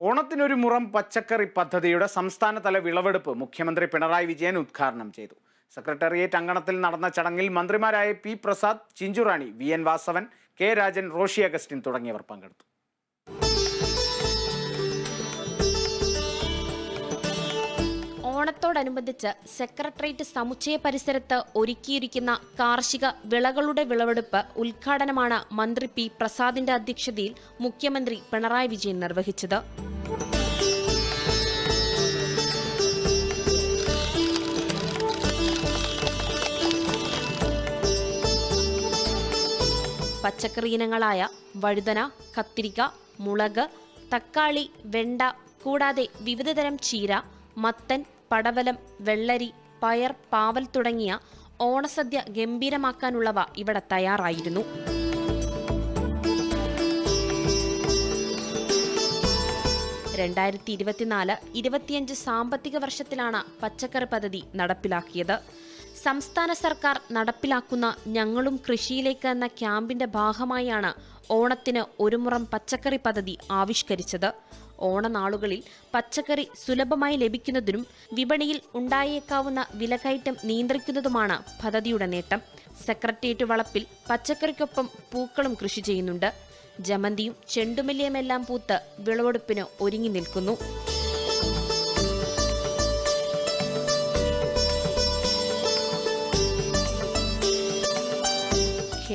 ഓണത്തിനൊരു മുറം പച്ചക്കറി പദ്ധതിയുടെ സംസ്ഥാനതല വിളവെടുപ്പ് മുഖ്യമന്ത്രി പിണറായി വിജയൻ ഉദ്ഘാടനം ചെയ്തു. സെക്രട്ടേറിയറ്റ് അങ്കണത്തിൽ നടന്ന ചടങ്ങിൽ മന്ത്രിമാരായ P Prasad Chinchurani V N Vasavan K Rajan Roshi Augustine തുടങ്ങിയവർ പങ്കെടുത്തു. ഓണത്തോടനുബന്ധിച്ച് സെക്രട്ടേറിയറ്റ് സമുച്ചയ പരിസരത്ത് ഒരുക്കിയിരിക്കുന്ന കാർഷിക വിളകളുടെ വിളവെടുപ്പ് ഉദ്ഘാടനമാണ് മന്ത്രി പി പ്രസാദിന്റെ അധ്യക്ഷതയിൽ മുഖ്യമന്ത്രി പിണറായി വിജയൻ നിർവഹിച്ചത്. പച്ചക്കറി ഇനങ്ങളായ വഴുതന കത്തിരിക്ക മുളക് തക്കാളി വെണ്ട കൂടാതെ വിവിധതരം ചീര മത്തൻ പടവലം വെള്ളരി പയർ പാവൽ തുടങ്ങിയ ഓണസദ്യ ഗംഭീരമാക്കാനുള്ളവ ഇവിടെ തയ്യാറായിരുന്നു. രണ്ടായിരത്തി ഇരുപത്തിനാല് ഇരുപത്തിയഞ്ച് സാമ്പത്തിക വർഷത്തിലാണ് പച്ചക്കറി പദ്ധതി നടപ്പിലാക്കിയത്. സംസ്ഥാന സർക്കാർ നടപ്പിലാക്കുന്ന ഞങ്ങളും കൃഷിയിലേക്ക് എന്ന ക്യാമ്പിന്റെ ഭാഗമായാണ് ഓണത്തിന് ഒരു മുറം പച്ചക്കറി പദ്ധതി ആവിഷ്കരിച്ചത്. ഓണനാളുകളിൽ പച്ചക്കറി സുലഭമായി ലഭിക്കുന്നതിനും വിപണിയിൽ ഉണ്ടായേക്കാവുന്ന വിലക്കയറ്റം നിയന്ത്രിക്കുന്നതുമാണ് പദ്ധതിയുടെ നേട്ടം. സെക്രട്ടേറിയറ്റ് വളപ്പിൽ പച്ചക്കറിക്കൊപ്പം പൂക്കളും കൃഷി ചെയ്യുന്നുണ്ട്. ജമന്തിയും ചെണ്ടുമല്ലിയുമെല്ലാം പൂത്ത് വിളവെടുപ്പിന് ഒരുങ്ങി നിൽക്കുന്നു.